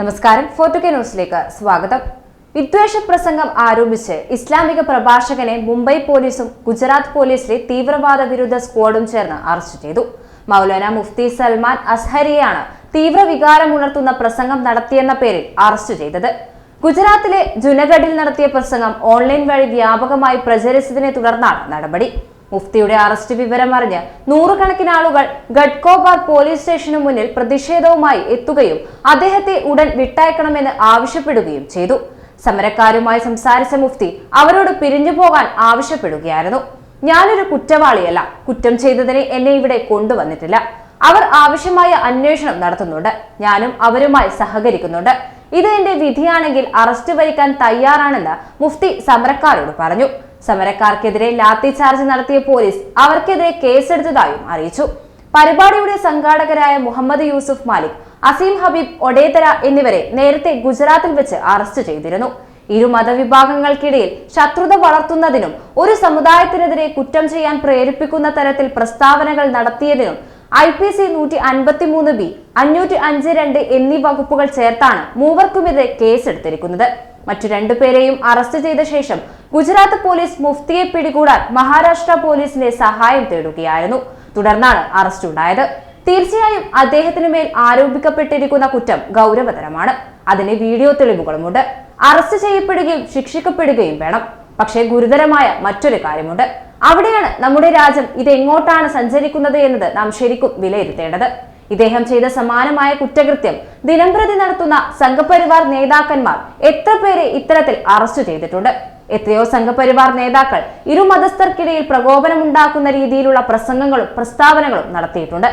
നമസ്കാരം. ഫോർട്ടുകെ ന്യൂസിലേക്ക് സ്വാഗതം. വിദ്വേഷ പ്രസംഗം ആരോപിച്ച് ഇസ്ലാമിക പ്രഭാഷകനെ മുംബൈ പോലീസും ഗുജറാത്ത് പോലീസിലെ തീവ്രവാദ വിരുദ്ധ സ്ക്വാഡും ചേർന്ന് അറസ്റ്റ് ചെയ്തു. മൗലാന മുഫ്തി സൽമാൻ അസ്ഹരിയാണ് അസ്ഹരിയെയാണ് തീവ്രവികാരമുണർത്തുന്ന പ്രസംഗം നടത്തിയെന്ന പേരിൽ അറസ്റ്റ് ചെയ്തത്. ഗുജറാത്തിലെ ജുനഗഡിൽ നടത്തിയ പ്രസംഗം ഓൺലൈൻ വഴി വ്യാപകമായി പ്രചരിച്ചതിനെ തുടർന്നാണ് നടപടി. മുഫ്തിയുടെ അറസ്റ്റ് വിവരം അറിഞ്ഞ് നൂറുകണക്കിന് ആളുകൾ ഗഡ്കോബാർ പോലീസ് സ്റ്റേഷനു മുന്നിൽ പ്രതിഷേധവുമായി എത്തുകയും അദ്ദേഹത്തെ ഉടൻ വിട്ടയക്കണമെന്ന് ആവശ്യപ്പെടുകയും ചെയ്തു. സമരക്കാരുമായി സംസാരിച്ച മുഫ്തി അവരോട് പിരിഞ്ഞു പോകാൻ ആവശ്യപ്പെടുകയായിരുന്നു. ഞാനൊരു കുറ്റവാളിയല്ല. കുറ്റം ചെയ്തതിന് എന്നെ ഇവിടെ കൊണ്ടുവന്നിട്ടില്ല. അവർ ആവശ്യമായ അന്വേഷണം നടത്തുന്നുണ്ട്. ഞാനും അവരുമായി സഹകരിക്കുന്നുണ്ട്. ഇത് എന്റെ വിധിയാണെങ്കിൽ അറസ്റ്റ് വരിക്കാൻ തയ്യാറാണെന്ന് മുഫ്തി സമരക്കാരോട് പറഞ്ഞു. സമരക്കാർക്കെതിരെ ലാത്തി ചാർജ് നടത്തിയ പോലീസ് അവർക്കെതിരെ കേസെടുത്തതായും അറിയിച്ചു. പരിപാടിയുടെ സംഘാടകരായ മുഹമ്മദ് യൂസുഫ് മാലിക് അസീം ഹബീബ് ഒഡേതര എന്നിവരെ നേരത്തെ ഗുജറാത്തിൽ വെച്ച് അറസ്റ്റ് ചെയ്തിരുന്നു. ഇരു മതവിഭാഗങ്ങൾക്കിടയിൽ ശത്രുത വളർത്തുന്നതിനും ഒരു സമുദായത്തിനെതിരെ കുറ്റം ചെയ്യാൻ പ്രേരിപ്പിക്കുന്ന തരത്തിൽ പ്രസ്താവനകൾ നടത്തിയതിനും ഐ പി സി നൂറ്റി അൻപത്തി മൂന്ന് ബി അഞ്ഞൂറ്റി അഞ്ച് രണ്ട് എന്നീ വകുപ്പുകൾ ചേർത്താണ് മൂവർക്കുമെതിരെ കേസെടുത്തിരിക്കുന്നത്. മറ്റു രണ്ടുപേരെയും അറസ്റ്റ് ചെയ്ത ശേഷം ഗുജറാത്ത് പോലീസ് മുഫ്തിയെ പിടികൂടാൻ മഹാരാഷ്ട്ര പോലീസിന്റെ സഹായം തേടുകയായിരുന്നു. തുടർന്നാണ് അറസ്റ്റ് ഉണ്ടായത്. തീർച്ചയായും അദ്ദേഹത്തിന് മേൽ ആരോപിക്കപ്പെട്ടിരിക്കുന്ന കുറ്റം ഗൗരവതരമാണ്. അതിന് വീഡിയോ തെളിവുകളുമുണ്ട്. അറസ്റ്റ് ചെയ്യപ്പെടുകയും ശിക്ഷിക്കപ്പെടുകയും വേണം. പക്ഷേ ഗുരുതരമായ മറ്റൊരു കാര്യമുണ്ട്. അവിടെയാണ് നമ്മുടെ രാജ്യം ഇതെങ്ങോട്ടാണ് സഞ്ചരിക്കുന്നത് എന്നത് നാം ശരിക്കും വിലയിരുത്തേണ്ടത്. ഇദ്ദേഹം ചെയ്ത സമാനമായ കുറ്റകൃത്യം ദിനംപ്രതി നടത്തുന്ന സംഘപരിവാർ നേതാക്കന്മാർ എത്ര പേരെ ഇത്തരത്തിൽ അറസ്റ്റ് ചെയ്തിട്ടുണ്ട്? എത്രയോ സംഘപരിവാർ നേതാക്കൾ ഇരു മതസ്ഥർക്കിടയിൽ പ്രകോപനമുണ്ടാക്കുന്ന രീതിയിലുള്ള പ്രസംഗങ്ങളും പ്രസ്താവനകളും നടത്തിയിട്ടുണ്ട്.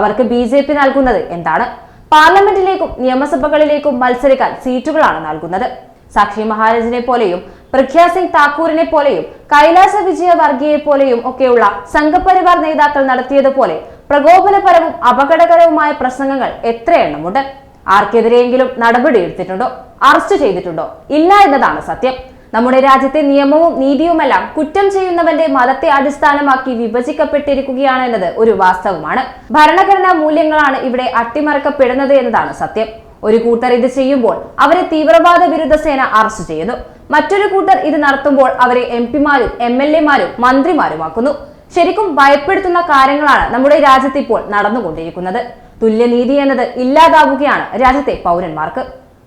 അവർക്ക് ബി ജെ പി നൽകുന്നത് എന്താണ്? പാർലമെന്റിലേക്കും നിയമസഭകളിലേക്കും മത്സരിക്കാൻ സീറ്റുകളാണ് നൽകുന്നത്. സാക്ഷി മഹാരാജിനെ പോലെയും പ്രഖ്യാ സിംഗ് താക്കൂറിനെ പോലെയും കൈലാസ വിജയ വർഗീയെ പോലെയും ഒക്കെയുള്ള സംഘപരിവാർ നേതാക്കൾ നടത്തിയതുപോലെ പ്രകോപനപരവും അപകടകരവുമായ പ്രസംഗങ്ങൾ എത്ര എണ്ണമുണ്ട്? ആർക്കെതിരെയെങ്കിലും നടപടി എടുത്തിട്ടുണ്ടോ? അറസ്റ്റ് ചെയ്തിട്ടുണ്ടോ? ഇല്ല എന്നതാണ് സത്യം. നമ്മുടെ രാജ്യത്തെ നിയമവും നീതിയുമെല്ലാം കുറ്റം ചെയ്യുന്നവന്റെ മതത്തെ അടിസ്ഥാനമാക്കി വിഭജിക്കപ്പെട്ടിരിക്കുകയാണ് എന്നത് ഒരു വാസ്തവമാണ്. ഭരണഘടനാ മൂല്യങ്ങളാണ് ഇവിടെ അട്ടിമറിക്കപ്പെടുന്നത് എന്നതാണ് സത്യം. ഒരു കൂട്ടർ ഇത് ചെയ്യുമ്പോൾ അവരെ തീവ്രവാദ വിരുദ്ധ സേന അറസ്റ്റ് ചെയ്യുന്നു. മറ്റൊരു കൂട്ടർ ഇത് നടത്തുമ്പോൾ അവരെ എം പിമാരും എം എൽ എമാരും മന്ത്രിമാരുമാക്കുന്നു. ശരിക്കും ഭയപ്പെടുത്തുന്ന കാര്യങ്ങളാണ് നമ്മുടെ രാജ്യത്ത് ഇപ്പോൾ നടന്നുകൊണ്ടിരിക്കുന്നത്. തുല്യനീതി എന്നത് ഇല്ലാതാവുകയാണ് രാജ്യത്തെ പൗരന്മാർക്ക്.